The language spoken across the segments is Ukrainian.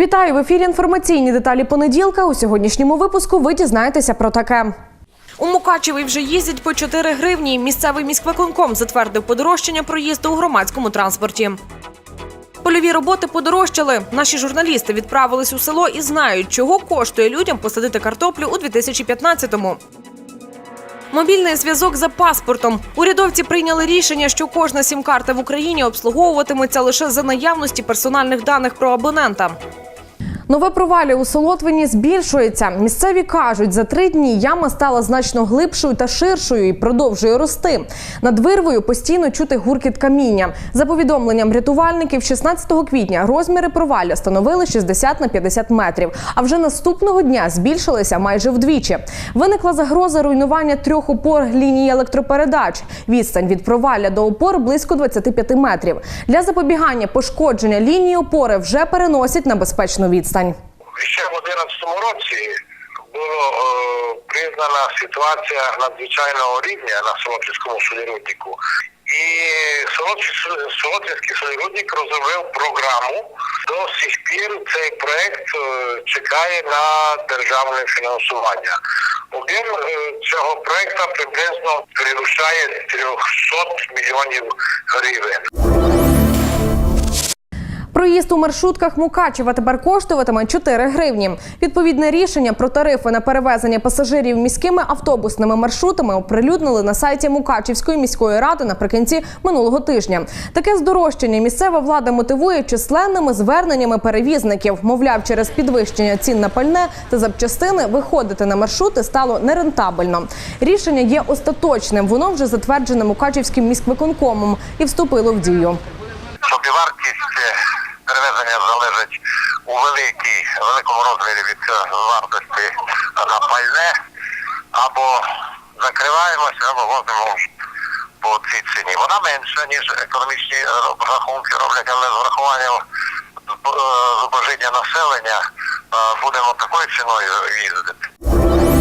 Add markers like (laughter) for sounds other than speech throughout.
Вітаю в ефірі. Інформаційні деталі понеділка. У сьогоднішньому випуску ви дізнаєтеся про таке. У Мукачеві вже їздять по 4 гривні. Місцевий міськвиконком затвердив подорожчання проїзду у громадському транспорті. Польові роботи подорожчали. Наші журналісти відправились у село і знають, чого коштує людям посадити картоплю у 2015-му. Мобільний зв'язок за паспортом. Урядовці прийняли рішення, що кожна сім-карта в Україні обслуговуватиметься лише за наявності персональних даних про абонента. Нове провалля у Солотвині збільшується. Місцеві кажуть, за три дні яма стала значно глибшою та ширшою і продовжує рости. Над вирвою постійно чути гуркіт каміння. За повідомленням рятувальників, 16 квітня розміри провалля становили 60 на 50 метрів. А вже наступного дня збільшилися майже вдвічі. Виникла загроза руйнування трьох опор лінії електропередач. Відстань від провалля до опор близько 25 метрів. Для запобігання пошкодження лінії опори вже переносять на безпечну відстань. Ще в 11 році була е, признана ситуація надзвичайного рівня на Солотвинському соліруднику. І Солотвинський солірудник розробив програму. До сих пір цей проект е, чекає на державне фінансування. Об'єм е, цього проекту приблизно перевищає 300 мільйонів гривень. Проїзд у маршрутках Мукачева тепер коштуватиме 4 гривні. Відповідне рішення про тарифи на перевезення пасажирів міськими автобусними маршрутами оприлюднили на сайті Мукачівської міської ради наприкінці минулого тижня. Таке здорожчання місцева влада мотивує численними зверненнями перевізників. Мовляв, через підвищення цін на пальне та запчастини виходити на маршрути стало нерентабельно. Рішення є остаточним. Воно вже затверджене Мукачівським міськвиконкомом і вступило в дію. Собівартість е, перевезення залежить у великій, великому розмірі від вартості на пальне. Або закриваємося, або возимо по цій ціні. Вона менша, ніж економічні рахунки роблять, але з врахуванням е, зубожіння населення е, будемо такою ціною їздити.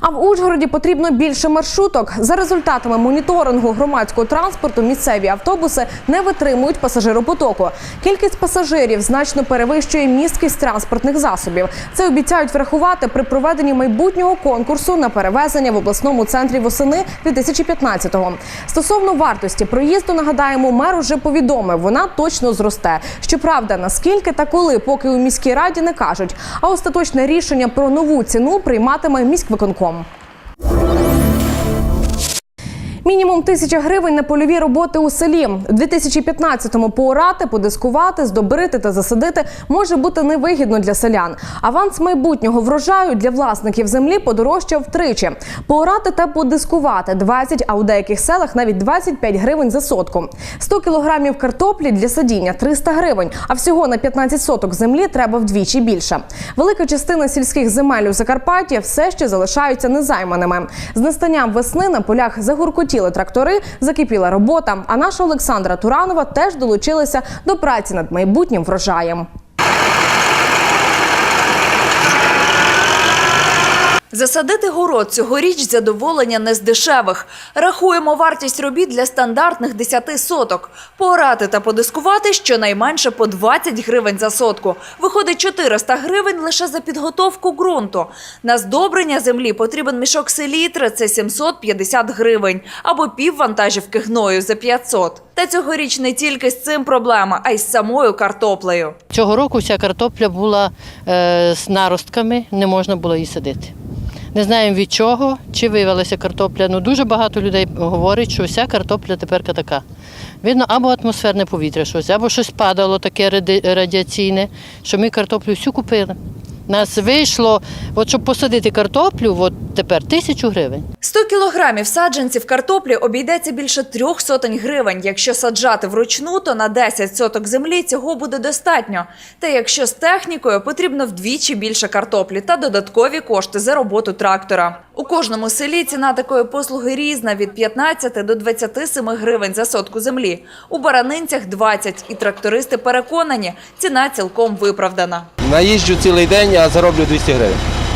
А в Ужгороді потрібно більше маршруток. За результатами моніторингу громадського транспорту місцеві автобуси не витримують пасажиропотоку. Кількість пасажирів значно перевищує місткість транспортних засобів. Це обіцяють врахувати при проведенні майбутнього конкурсу на перевезення в обласному центрі восени 2015-го. Стосовно вартості проїзду, нагадаємо, мер уже повідомив, вона точно зросте. Щоправда, наскільки та коли, поки у міській раді не кажуть. А остаточне рішення про нову ціну прийматиме міськвиконком. ม Мінімум тисяча гривень на польові роботи у селі. У 2015-му поорати, подискувати, здобрити та засадити може бути невигідно для селян. Аванс майбутнього врожаю для власників землі подорожчав втричі. Поорати та подискувати 20, а у деяких селах навіть 25 гривень за сотку. 100 кілограмів картоплі для садіння 300 гривень, а всього на 15 соток землі треба вдвічі більше. Велика частина сільських земель у Закарпатті все ще залишаються незайманими. З настанням весни на полях загуркотіли трактори, закипіла робота. А наша Олександра Туранова теж долучилася до праці над майбутнім врожаєм. Засадити город цьогоріч задоволення не з дешевих. Рахуємо вартість робіт для стандартних 10 соток. Поорати та подискувати щонайменше по 20 гривень за сотку. Виходить 400 гривень лише за підготовку ґрунту. На здобрення землі потрібен мішок селітри – це 750 гривень, або пів вантажівки гною за 500. Та цьогоріч не тільки з цим проблема, а й з самою картоплею. Цього року вся картопля була е, з наростками, не можна було її садити. Не знаємо від чого, чи виявилася картопля. Ну дуже багато людей говорить, що вся картопля тепер така. Видно, або атмосферне повітря щось, або щось падало таке радіаційне, що ми картоплю всю купили. Нас вийшло, от щоб посадити картоплю, от тепер тисячу гривень. 100 кілограмів саджанців картоплі обійдеться більше трьох сотень гривень. Якщо саджати вручну, то на 10 соток землі цього буде достатньо. Та якщо з технікою, потрібно вдвічі більше картоплі та додаткові кошти за роботу трактора. У кожному селі ціна такої послуги різна від 15 до 27 гривень за сотку землі. У баранинцях 20. І трактористи переконані, ціна цілком виправдана. Наїжджу цілий день, а зароблю 200 гривень.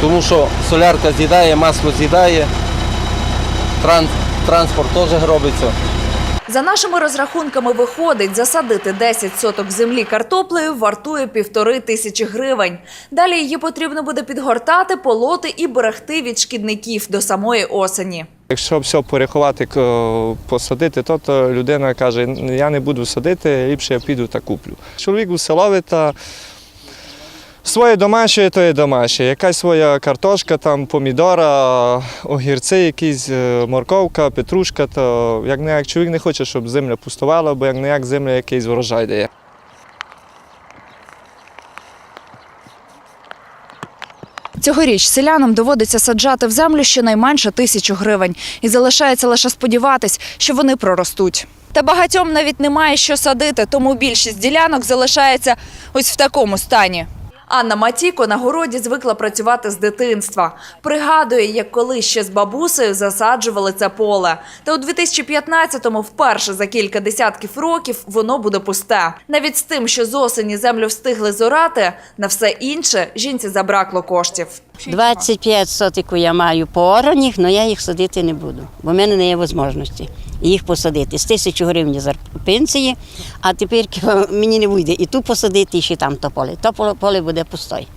Тому що солярка з'їдає, масло з'їдає, транс- транспорт теж робиться. За нашими розрахунками виходить, засадити 10 соток землі картоплею вартує півтори тисячі гривень. Далі її потрібно буде підгортати, полоти і берегти від шкідників до самої осені. Якщо все порахувати, посадити, то, то людина каже, я не буду садити, ліпше я піду та куплю. Чоловік уселовий та своє домашнє, то є домашнє. Якась своя картошка, там, помідора, огірці, якісь, е, морковка, петрушка, то як не як чоловік не хоче, щоб земля пустувала, бо як не як земля якийсь врожай дає. Цьогоріч селянам доводиться саджати в землю щонайменше тисячу гривень. І залишається лише сподіватись, що вони проростуть. Та багатьом навіть немає що садити, тому більшість ділянок залишається ось в такому стані. Анна Матіко на городі звикла працювати з дитинства. Пригадує, як коли ще з бабусею засаджували це поле. Та у 2015-му вперше за кілька десятків років воно буде пусте. Навіть з тим, що з осені землю встигли зорати, на все інше жінці забракло коштів. 25 сотику я маю по але я їх садити не буду, бо в мене не є можливості їх посадити. З тисячі гривень за пенсії, а тепер (laughs) мені не вийде і ту посадити, і ще там то поле. То поле- поле буде пустой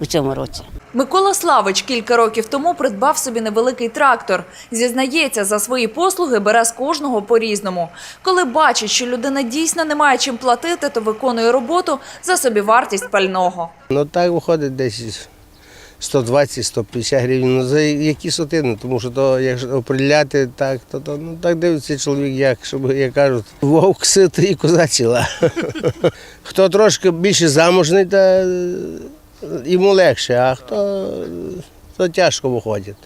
у цьому році. Микола Славич кілька років тому придбав собі невеликий трактор. Зізнається, за свої послуги бере з кожного по-різному. Коли бачить, що людина дійсно не має чим платити, то виконує роботу за собівартість пального. Ну так виходить десь 120-150 гривень. Ну за які сотини, тому що то, якщо оприділяти так, то, то ну, так дивиться чоловік, як, щоб як кажуть, вовк ситий і коза ціла. (laughs) Хто трошки більше заможний, то е, йому легше, а хто то тяжко виходить.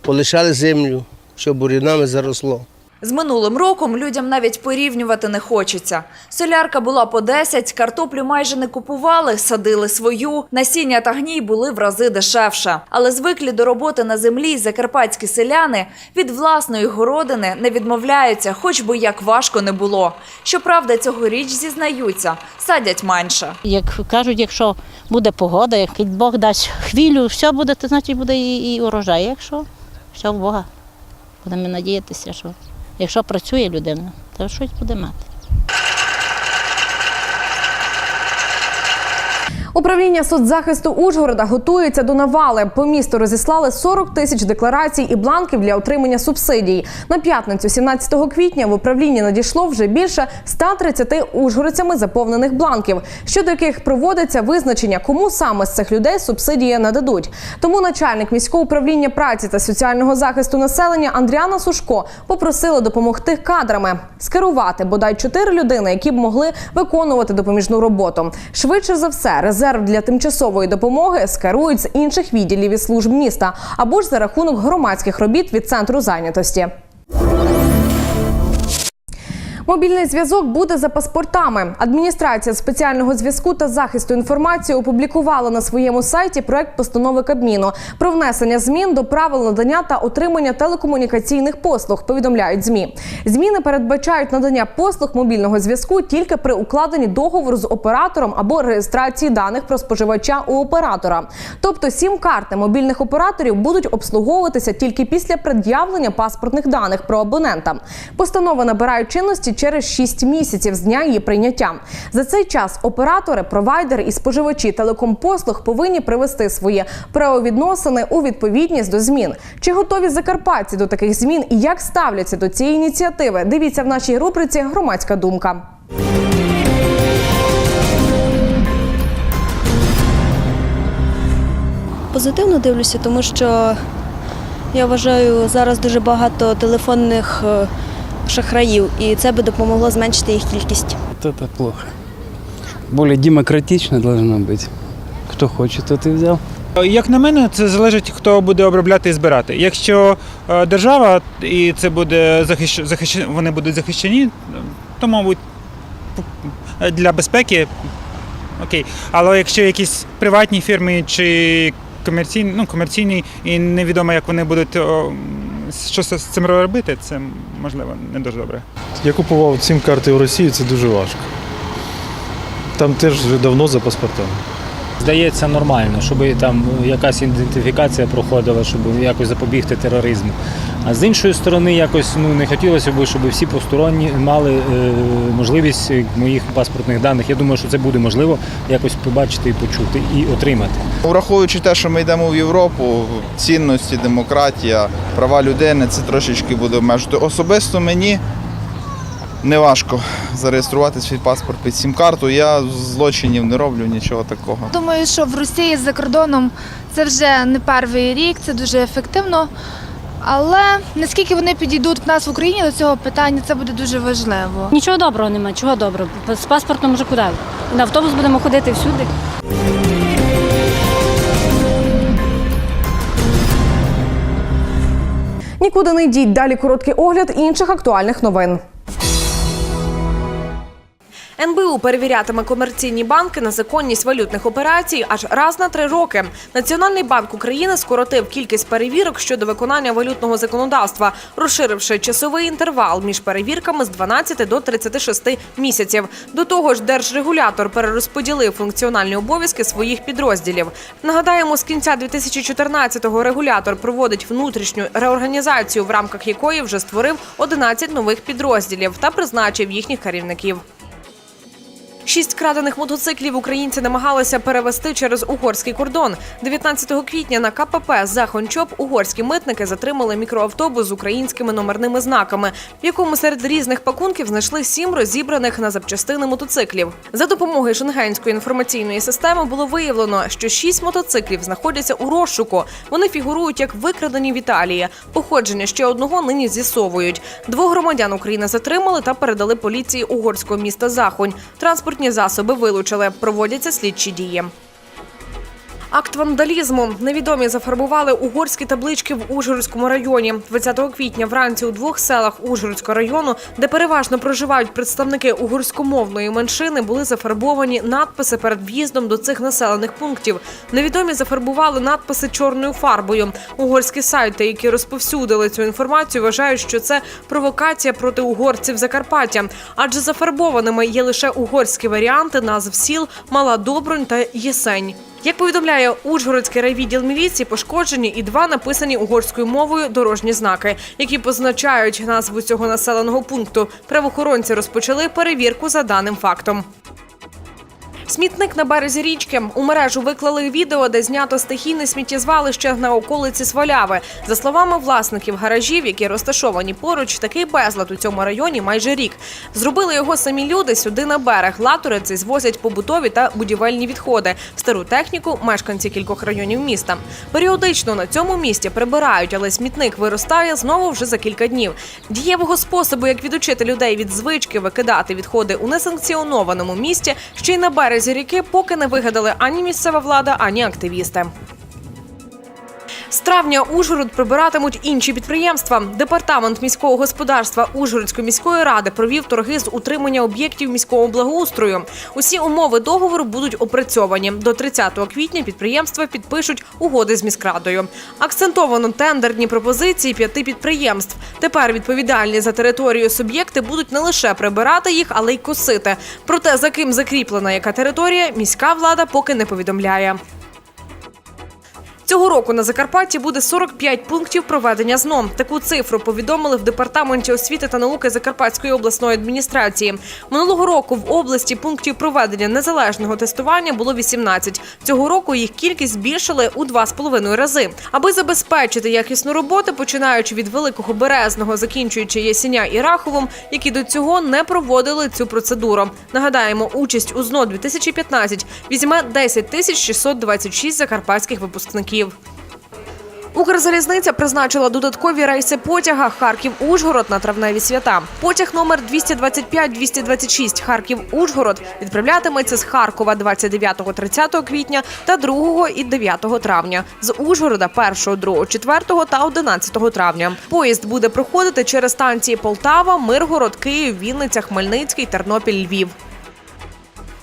Полишали землю, що бур'янами заросло. З минулим роком людям навіть порівнювати не хочеться. Солярка була по 10, картоплю майже не купували, садили свою. Насіння та гній були в рази дешевше. Але звиклі до роботи на землі закарпатські селяни від власної городини не відмовляються, хоч би як важко не було. Щоправда, цьогоріч зізнаються, садять менше. Як кажуть, якщо буде погода, як Бог дасть хвилю, все буде, то значить буде і урожай. Якщо все в Бога. Будемо надіятися, що якщо працює людина, то щось буде мати. Управління соцзахисту Ужгорода готується до навали. По місту розіслали 40 тисяч декларацій і бланків для отримання субсидій. На п'ятницю, 17 квітня, в управлінні надійшло вже більше 130 ужгородцями заповнених бланків, щодо яких проводиться визначення, кому саме з цих людей субсидії нададуть. Тому начальник міського управління праці та соціального захисту населення Андріана Сушко попросила допомогти кадрами скерувати бодай чотири людини, які б могли виконувати допоміжну роботу. Швидше за все, резерв для тимчасової допомоги скерують з інших відділів і служб міста або ж за рахунок громадських робіт від центру зайнятості. Мобільний зв'язок буде за паспортами. Адміністрація спеціального зв'язку та захисту інформації опублікувала на своєму сайті проект постанови Кабміну про внесення змін до правил надання та отримання телекомунікаційних послуг. Повідомляють змі. Зміни передбачають надання послуг мобільного зв'язку тільки при укладенні договору з оператором або реєстрації даних про споживача у оператора. Тобто сім-карти мобільних операторів будуть обслуговуватися тільки після пред'явлення паспортних даних про абонента. Постанова набирає чинності через 6 місяців з дня її прийняття. За цей час оператори, провайдери і споживачі телекомпослуг повинні привести свої правовідносини у відповідність до змін. Чи готові закарпатці до таких змін і як ставляться до цієї ініціативи? Дивіться в нашій рубриці Громадська думка. Позитивно дивлюся, тому що я вважаю зараз дуже багато телефонних е, шахраїв, і це би допомогло зменшити їх кількість. Вот это плохо. Более демократично должно быть. Кто хочет, тот и взял. Як на мене, це залежить, хто буде обробляти і збирати. Якщо е, держава і це буде захищ... захищ... вони будуть захищені, то, мабуть, для безпеки окей. Але якщо якісь приватні фірми чи комерційні, ну, комерційні і невідомо, як вони будуть що з цим робити, це можливо не дуже добре. Я купував сім карти в Росії, це дуже важко. Там теж вже давно за паспортами. Здається, нормально, щоб там якась ідентифікація проходила, щоб якось запобігти тероризму. А з іншої сторони, якось ну не хотілося б, щоб всі посторонні мали е, можливість моїх паспортних даних. Я думаю, що це буде можливо якось побачити почути і отримати. Враховуючи те, що ми йдемо в Європу, цінності, демократія, права людини, це трошечки буде обмежувати. Особисто мені не важко зареєструвати свій паспорт під сім-карту. Я злочинів не роблю, нічого такого. Думаю, що в Росії за кордоном це вже не перший рік, це дуже ефективно. Але наскільки вони підійдуть в нас в Україні до цього питання, це буде дуже важливо. Нічого доброго немає, чого доброго. З паспортом вже куди? На автобус будемо ходити всюди. Нікуди не йдіть. Далі короткий огляд інших актуальних новин. НБУ перевірятиме комерційні банки на законність валютних операцій аж раз на три роки. Національний банк України скоротив кількість перевірок щодо виконання валютного законодавства, розширивши часовий інтервал між перевірками з 12 до 36 місяців. До того ж, держрегулятор перерозподілив функціональні обов'язки своїх підрозділів. Нагадаємо, з кінця 2014-го регулятор проводить внутрішню реорганізацію, в рамках якої вже створив 11 нових підрозділів та призначив їхніх керівників. Шість крадених мотоциклів українці намагалися перевести через угорський кордон. 19 квітня на КПП Захончоп угорські митники затримали мікроавтобус з українськими номерними знаками, в якому серед різних пакунків знайшли сім розібраних на запчастини мотоциклів. За допомогою шенгенської інформаційної системи було виявлено, що шість мотоциклів знаходяться у розшуку. Вони фігурують як викрадені в Італії. Походження ще одного нині з'ясовують. Двох громадян України затримали та передали поліції угорського міста Захонь. Транспортні засоби вилучили. Проводяться слідчі дії. Акт вандалізму. Невідомі зафарбували угорські таблички в Ужгородському районі. 20 квітня вранці у двох селах Ужгородського району, де переважно проживають представники угорськомовної меншини, були зафарбовані надписи перед в'їздом до цих населених пунктів. Невідомі зафарбували надписи чорною фарбою. Угорські сайти, які розповсюдили цю інформацію, вважають, що це провокація проти угорців Закарпаття, адже зафарбованими є лише угорські варіанти назв сіл Мала Добронь та Єсень. Як повідомляє Ужгородський райвідділ міліції, пошкоджені і два написані угорською мовою дорожні знаки, які позначають назву цього населеного пункту. Правоохоронці розпочали перевірку за даним фактом. Смітник на березі річки у мережу виклали відео, де знято стихійне сміттєзвалище на околиці Сваляви. За словами власників гаражів, які розташовані поруч, такий безлад у цьому районі майже рік. Зробили його самі люди сюди на берег. Латуриці звозять побутові та будівельні відходи, стару техніку, мешканці кількох районів міста. Періодично на цьому місці прибирають, але смітник виростає знову вже за кілька днів. Дієвого способу, як відучити людей від звички викидати відходи у несанкціонованому місті, ще й на березі ріки, поки не вигадали ані місцева влада, ані активісти. З травня Ужгород прибиратимуть інші підприємства. Департамент міського господарства Ужгородської міської ради провів торги з утримання об'єктів міського благоустрою. Усі умови договору будуть опрацьовані. До 30 квітня підприємства підпишуть угоди з міськрадою. Акцентовано тендерні пропозиції п'яти підприємств. Тепер відповідальні за територію суб'єкти будуть не лише прибирати їх, але й косити. Проте за ким закріплена яка територія, міська влада поки не повідомляє. Цього року на Закарпатті буде 45 пунктів проведення ЗНО. Таку цифру повідомили в департаменті освіти та науки Закарпатської обласної адміністрації. Минулого року в області пунктів проведення незалежного тестування було 18. Цього року їх кількість збільшили у 2,5 рази. Аби забезпечити якісну роботу, починаючи від великого березного, закінчуючи Ясіня і Раховом, які до цього не проводили цю процедуру. Нагадаємо, участь у ЗНО 2015 візьме 10 тисяч 626 закарпатських випускників. Укрзалізниця призначила додаткові рейси потяга Харків-Ужгород на травневі свята. Потяг номер 225-226 Харків-Ужгород відправлятиметься з Харкова 29-30 квітня та 2 і 9 травня. З Ужгорода 1, 2, 4 та 11 травня. Поїзд буде проходити через станції Полтава, Миргород, Київ, Вінниця, Хмельницький, Тернопіль, Львів.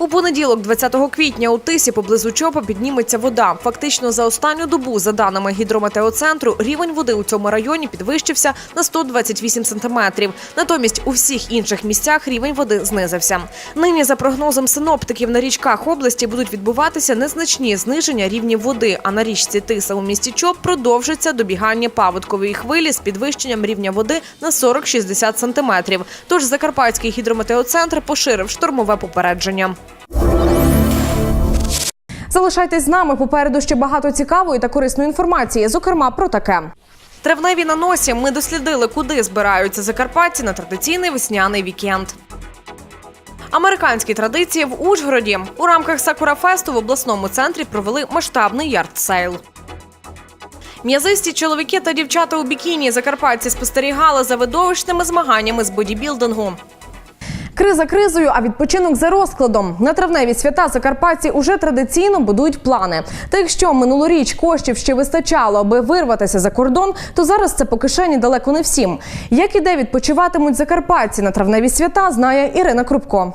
У понеділок, 20 квітня, у Тисі поблизу Чопа підніметься вода. Фактично за останню добу, за даними гідрометеоцентру, рівень води у цьому районі підвищився на 128 сантиметрів. Натомість у всіх інших місцях рівень води знизився. Нині, за прогнозом синоптиків, на річках області будуть відбуватися незначні зниження рівнів води. А на річці Тиса у місті Чоп продовжиться добігання паводкової хвилі з підвищенням рівня води на 40-60 сантиметрів. Тож Закарпатський гідрометеоцентр поширив штормове попередження. Залишайтесь з нами. Попереду ще багато цікавої та корисної інформації, зокрема про таке. Травневі на носі ми дослідили, куди збираються закарпатці на традиційний весняний вікенд. Американські традиції в Ужгороді у рамках Сакура Фесту в обласному центрі провели масштабний ярд-сейл. М'язисті чоловіки та дівчата у бікіні закарпатці спостерігали за видовищними змаганнями з бодібілдингу. Криза кризою, а відпочинок за розкладом. На травневі свята закарпатці уже традиційно будують плани. Та якщо минулоріч коштів ще вистачало, аби вирватися за кордон, то зараз це по кишені далеко не всім. Як і де відпочиватимуть закарпатці на травневі свята, знає Ірина Крупко.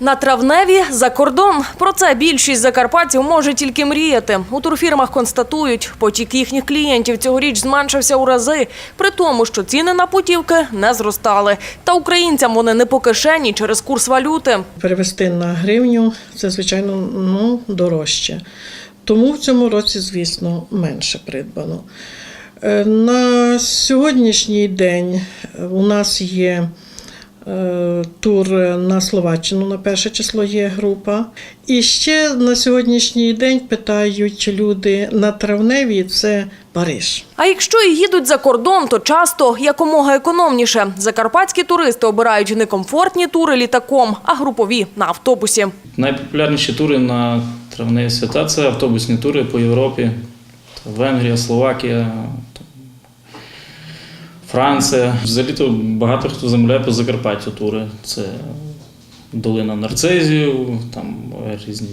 На травневі за кордон. Про це більшість закарпатців може тільки мріяти. У турфірмах констатують, потік їхніх клієнтів цьогоріч зменшився у рази, при тому, що ціни на путівки не зростали. Та українцям вони не по кишені через курс валюти. Перевести на гривню це, звичайно, ну, дорожче. Тому в цьому році, звісно, менше придбано. Е, На сьогоднішній день у нас є тур на Словаччину, на перше число є група. І ще на сьогоднішній день питають люди на травневі це Париж. А якщо і їдуть за кордон, то часто якомога економніше. Закарпатські туристи обирають не комфортні тури літаком, а групові на автобусі. Найпопулярніші тури на травневі свята це автобусні тури по Європі. Венгрія, Словакія, Франція. Взагалі-то багато хто замовляє по Закарпаттю тури. Це долина нарцизів, там різні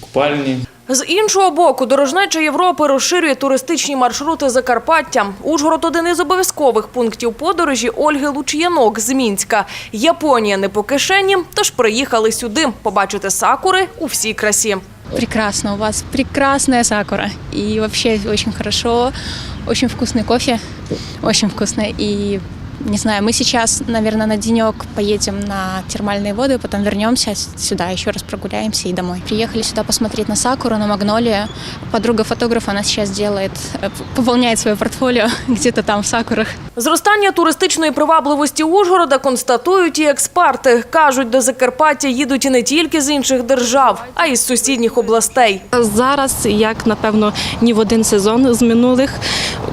купальні. З іншого боку, дорожнеча Європи розширює туристичні маршрути Закарпаття. Ужгород – один із обов'язкових пунктів подорожі Ольги Луч'янок з Мінська. Японія не по кишені, тож приїхали сюди побачити сакури у всій красі. Прекрасно, у вас прекрасная сакура. И вообще очень хорошо, очень вкусный кофе, очень вкусно. И не знаю, мы сейчас, наверное, на денек поедем на термальные воды, потом вернемся сюда, еще раз прогуляемся и домой. Приехали сюда посмотреть на сакуру, на магнолию. Подруга фотографа она сейчас делает, э, пополняет свое портфолио (laughs) где-то там в сакурах. Зростання туристичної привабливості Ужгорода констатують і експерти. Кажуть, до Закарпаття їдуть і не тільки з інших держав, а й з сусідніх областей. Зараз, як напевно, ні в один сезон з минулих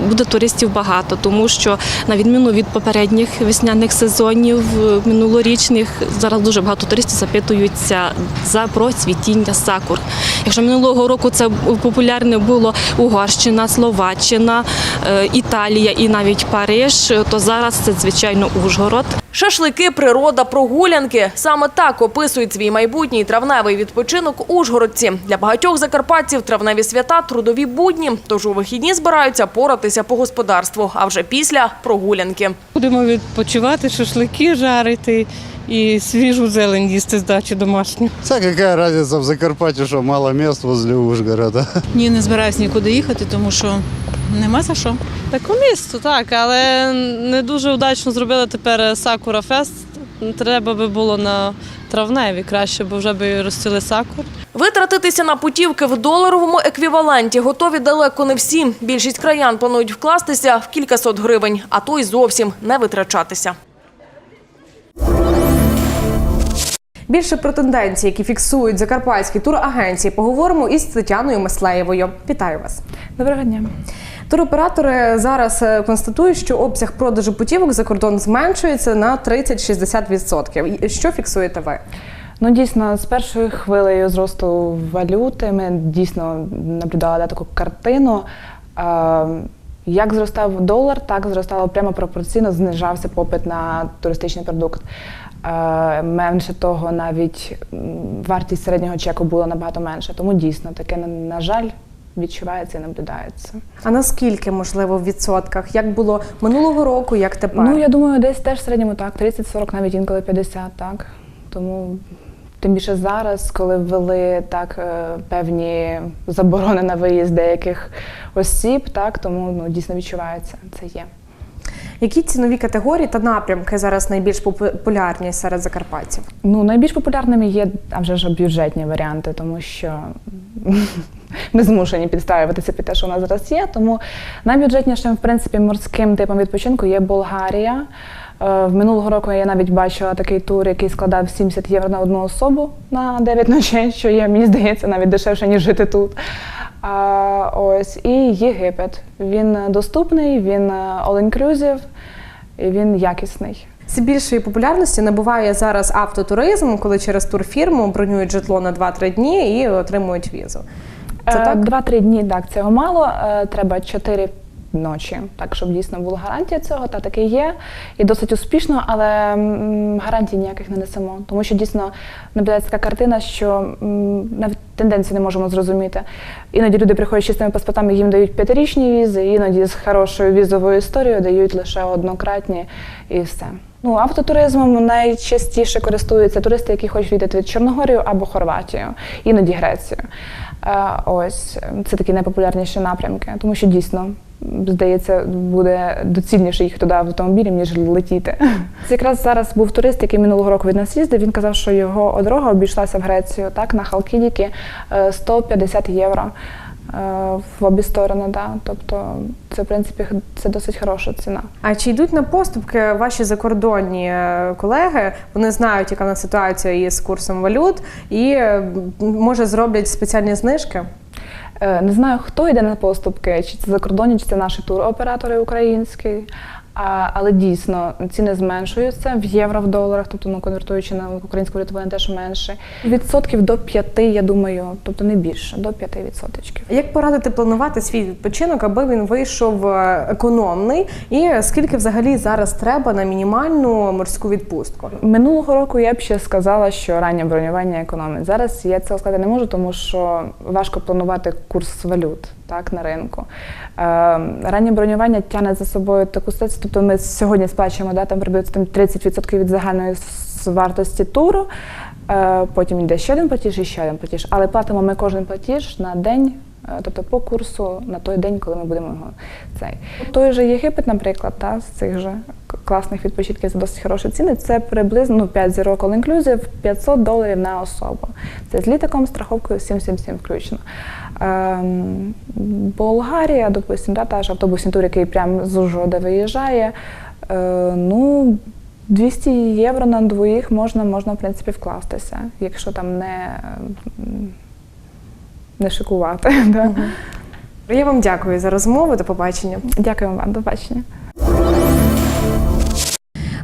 буде туристів багато, тому що на відміну від попередніх весняних сезонів е, минулорічних, зараз дуже багато туристів запитуються за про цвітіння сакур. Якщо минулого року це популярне було Угорщина, Словаччина, е, Італія і навіть Париж, то зараз це звичайно Ужгород. Шашлики, природа, прогулянки – саме так описують свій майбутній травневий відпочинок ужгородці. Для багатьох закарпатців травневі свята – трудові будні, тож у вихідні збираються поратися по господарству, а вже після – прогулянки. Будемо відпочивати, шашлики жарити і свіжу зелень їсти з дачі домашню. Це яка різниця в Закарпатті, що мало міст возле Ужгорода. Ні, не збираюсь нікуди їхати, тому що нема за що. Так у місто, так, але не дуже удачно зробили тепер Сакура Фест. Треба би було на травневі краще, бо вже би розцвіли сакур. Витратитися на путівки в доларовому еквіваленті готові далеко не всі. Більшість краян планують вкластися в кількасот гривень, а то й зовсім не витрачатися. Більше про тенденції, які фіксують закарпатські турагенції, поговоримо із Тетяною Маслеєвою. Вітаю вас. Доброго дня. Туроператори зараз е, констатують, що обсяг продажу путівок за кордон зменшується на 30-60%. Що фіксуєте ви? Ну дійсно, з першою хвилею зросту валюти ми дійсно наблюдали да, таку картину. Е, Як зростав долар, так зростало прямо пропорційно, знижався попит на туристичний продукт. Е, Менше того, навіть вартість середнього чеку була набагато менша. Тому дійсно таке, на жаль, відчувається і наблюдається. А наскільки можливо в відсотках? Як було минулого року, як тепер? Ну, я думаю, десь теж в середньому так, 30-40, навіть інколи 50, так. Тому тим більше зараз, коли ввели так е, певні заборони на виїзд деяких осіб, так тому ну, дійсно відчувається це є. Які цінові категорії та напрямки зараз найбільш популярні серед закарпатців? Ну, найбільш популярними є а вже ж бюджетні варіанти, тому що ми змушені підставитися під те, що у нас зараз є. Тому найбюджетнішим, в принципі, морським типом відпочинку є Болгарія. Е, В минулого року я навіть бачила такий тур, який складав 70 євро на одну особу на 9 ночей, що є, мені здається, навіть дешевше, ніж жити тут. А, ось, і Єгипет. Він доступний, він е, all-inclusive, і він якісний. Все більшої популярності набуває зараз автотуризм, коли через турфірму бронюють житло на 2-3 дні і отримують візу. Це Е, так? Два-три дні так цього мало. Е, Треба чотири ночі, так щоб дійсно була гарантія цього, та таки є. І досить успішно, але гарантій ніяких не несемо. Тому що дійсно наблюдається така картина, що навіть тенденції не можемо зрозуміти. Іноді люди приходять з чистими паспортами, їм дають п'ятирічні візи, іноді з хорошою візовою історією дають лише однократні і все. Ну, автотуризмом найчастіше користуються туристи, які хочуть відвідати Чорногорію або Хорватію, іноді Грецію. Е, Ось це такі найпопулярніші напрямки, тому що дійсно здається, буде доцільніше їх туди автомобілем, ніж летіти. Це якраз зараз був турист, який минулого року від нас їздив. Він казав, що його дорога обійшлася в Грецію, так на Халкідіки е, 150 євро. е, В обі сторони, да. тобто це в принципі це досить хороша ціна. А чи йдуть на поступки ваші закордонні е, колеги? Вони знають, яка в нас ситуація із курсом валют, і е, може зроблять спеціальні знижки? Е, Не знаю, хто йде на поступки, чи це закордонні, чи це наші туроператори українські. А, але дійсно ціни зменшуються в євро, в доларах, тобто ну, конвертуючи на українську валюту, вони теж менше. Відсотків до 5, я думаю, тобто не більше, до 5 відсотків. Як порадити планувати свій відпочинок, аби він вийшов е, економний? І скільки взагалі зараз треба на мінімальну морську відпустку? Минулого року я б ще сказала, що раннє бронювання економить. Зараз я це сказати не можу, тому що важко планувати курс валют так, на ринку. Е, раннє бронювання тягне за собою таку ситуацію, тобто ми сьогодні сплачуємо да, там приблизно там 30% від загальної вартості туру, е, потім йде ще один платіж і ще один платіж. Але платимо ми кожен платіж на день. е, Тобто по курсу на той день, коли ми будемо його цей. Той же Єгипет, наприклад, та, з цих же класних відпочинків за досить хороші ціни, це приблизно ну, 5 зірок all inclusive, 500 доларів на особу. Це з літаком, страховкою 777 включно. Ем, Болгарія, допустимо, да, та ж автобусний тур, який прямо з Ужгорода виїжджає. Е, ну, 200 євро на двоїх можна, можна в принципі, вкластися, якщо там не, не шикувати. (laughs) Да. Я вам дякую за розмову. До побачення. Дякую вам, до побачення.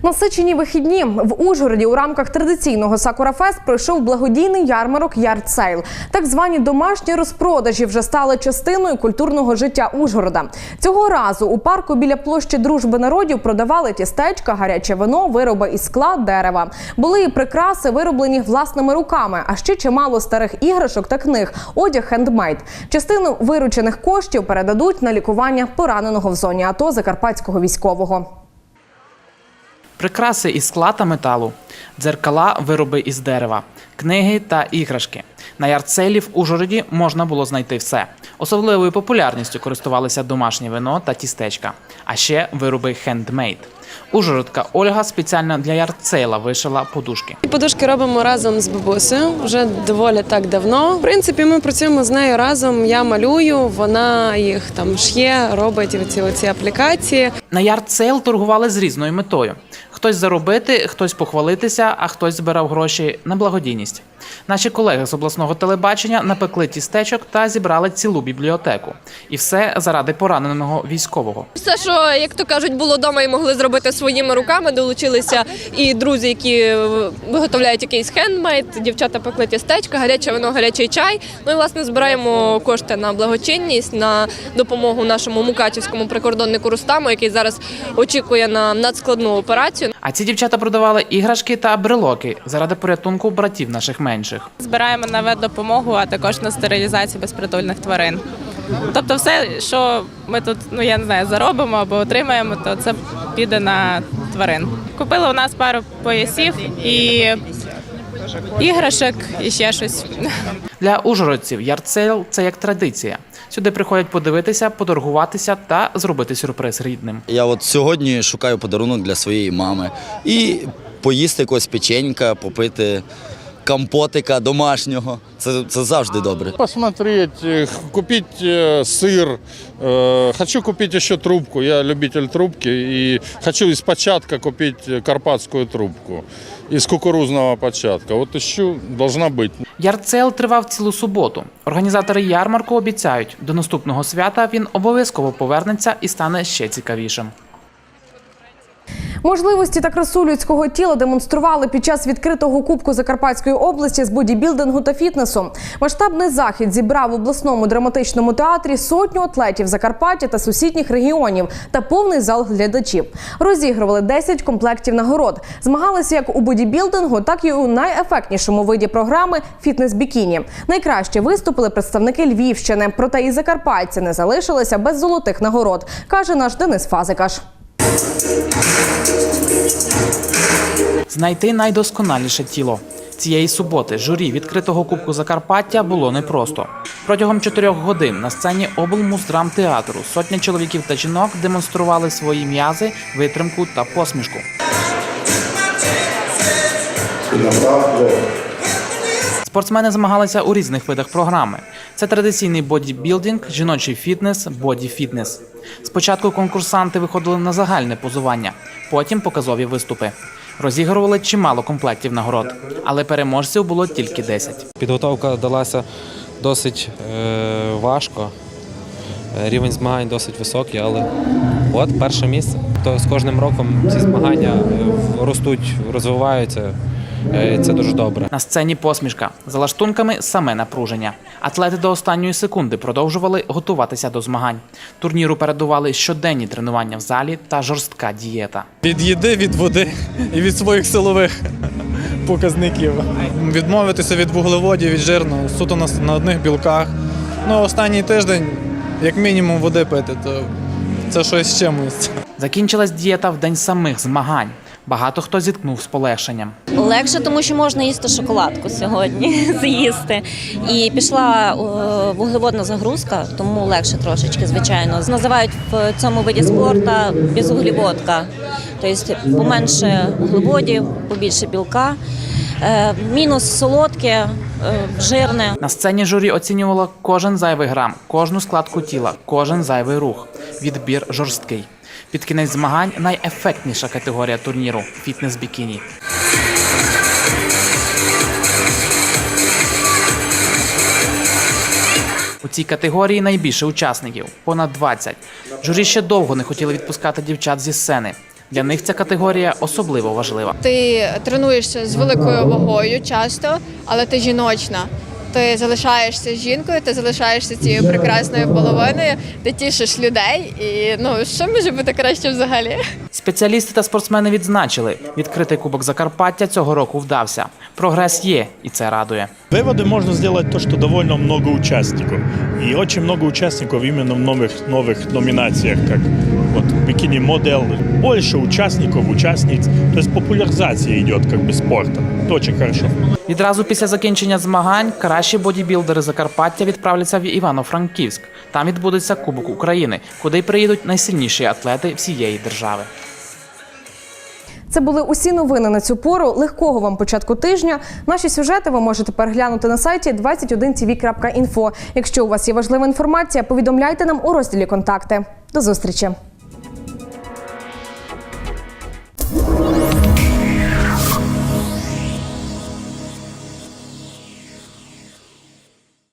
Насичені вихідні в Ужгороді у рамках традиційного Сакура Фест пройшов благодійний ярмарок Ярдсейл. Так звані домашні розпродажі вже стали частиною культурного життя Ужгорода. Цього разу у парку біля площі дружби народів продавали тістечка, гаряче вино, вироби із скла, дерева. Були і прикраси, вироблені власними руками, а ще чимало старих іграшок та книг, одяг хендмейд. Частину виручених коштів передадуть на лікування пораненого в зоні АТО закарпатського військового. Прикраси із скла та металу, дзеркала, вироби із дерева, книги та іграшки. На ярдселі в Ужгороді можна було знайти все. Особливою популярністю користувалися домашнє вино та тістечка, а ще вироби хендмейд. Ужгородка Ольга спеціально для ярдсейла вишила подушки. Подушки робимо разом з бабусею вже доволі так давно. В принципі, ми працюємо з нею разом. Я малюю, вона їх там шє, робить оці, оці аплікації. На ярдсейл торгували з різною метою. Хтось заробити, хтось похвалитися, а хтось збирав гроші на благодійність. Наші колеги з обласного телебачення напекли тістечок та зібрали цілу бібліотеку. І все заради пораненого військового. Все, що як то кажуть, було вдома і могли зробити своїми руками. Долучилися і друзі, які е, виготовляють якийсь хендмейд. Дівчата пекли тістечка, гаряче вино, гарячий чай. Ну і власне збираємо кошти на благочинність, на допомогу нашому мукачівському прикордоннику Рустаму, який зараз очікує на надскладну операцію. А ці дівчата продавали іграшки та брелоки заради порятунку братів наших менших. Збираємо на ветдопомогу, а також на стерилізацію безпритульних тварин. Тобто, все, що ми тут, ну я не знаю, заробимо або отримаємо, то це піде на тварин. Купили у нас пару поясів і іграшок і ще щось. Для ужгородців ярцейл це як традиція. Сюди приходять подивитися, поторгуватися та зробити сюрприз рідним. Я от сьогодні шукаю подарунок для своєї мами і поїсти якогось печенька, попити компотика домашнього. Це, це завжди добре. Посмотреть, э, х- купить э, сыр. Э, Хочу купить еще трубку. Я любитель трубки. И хочу из початка купить э, карпатскую трубку. Из кукурузного початка. Вот ищу, должна быть. Ярцейл тривав цілу суботу. Організатори ярмарку обіцяють, до наступного свята він обов'язково повернеться і стане ще цікавішим. Можливості та красу людського тіла демонстрували під час відкритого кубку Закарпатської області з бодібілдингу та фітнесу. Масштабний захід зібрав в обласному драматичному театрі сотню атлетів Закарпаття та сусідніх регіонів та повний зал глядачів. Розігрували 10 комплектів нагород. Змагалися як у бодібілдингу, так і у найефектнішому виді програми фітнес бікіні. Найкраще виступили представники Львівщини, проте і закарпатці не залишилися без золотих нагород, каже наш Денис Фазикаш. Знайти найдосконаліше тіло. Цієї суботи журі відкритого кубку Закарпаття було непросто. Протягом чотирьох годин на сцені облмуздрамтеатру сотня чоловіків та жінок демонстрували свої м'язи, витримку та посмішку. Спортсмени змагалися у різних видах програми. Це традиційний бодібілдинг, жіночий фітнес, боді-фітнес. Спочатку конкурсанти виходили на загальне позування, потім показові виступи. Розігрували чимало комплектів нагород, але переможців було тільки 10. Підготовка далася досить е, важко. Рівень змагань досить високий, але от перше місце. То з кожним роком ці змагання е, ростуть, розвиваються. Е, і Це дуже добре. На сцені посмішка за лаштунками саме напруження. Атлети до останньої секунди продовжували готуватися до змагань. Турніру передували щоденні тренування в залі та жорстка дієта. Від їди, від води і від своїх силових показників. Відмовитися від вуглеводів, від жирного, суто на, на одних білках. Ну, останній тиждень, як мінімум, води пити, то це щось чимось. Закінчилась дієта в день самих змагань. Багато хто зіткнув з полегшенням. Легше, тому що можна їсти шоколадку сьогодні, (laughs) з'їсти. І пішла вуглеводна загрузка, тому легше трошечки, звичайно. Називають в цьому виді спорту безуглеводка. Тобто поменше вуглеводів, побільше білка. Е, Мінус солодке, е, жирне. На сцені журі оцінювало кожен зайвий грам, кожну складку тіла, кожен зайвий рух. Відбір жорсткий. Під кінець змагань найефектніша категорія турніру фітнес бікіні. У цій категорії найбільше учасників понад 20. Журі ще довго не хотіли відпускати дівчат зі сцени. Для них ця категорія особливо важлива. Ти тренуєшся з великою вагою часто, але ти жіночна Ти залишаєшся жінкою, ти залишаєшся цією прекрасною половиною, ти тішиш людей. І ну що може бути краще взагалі? Спеціалісти та спортсмени відзначили, відкритий кубок Закарпаття цього року вдався. Прогрес є, і це радує. Выводы можно сделать то, что довольно много участников. И очень много участников именно в новых, новых номинациях, как вот бикини модел. Больше участников, участниц. То есть популяризация идет как бы спорта. Это очень хорошо. Відразу після закінчення змагань кращі бодібілдери Закарпаття відправляться в Івано-Франківськ. Там відбудеться Кубок України, куди приїдуть найсильніші атлети всієї держави. Це були усі новини на цю пору. Легкого вам початку тижня. Наші сюжети ви можете переглянути на сайті 21tv.info. Якщо у вас є важлива інформація, повідомляйте нам у розділі контакти. До зустрічі.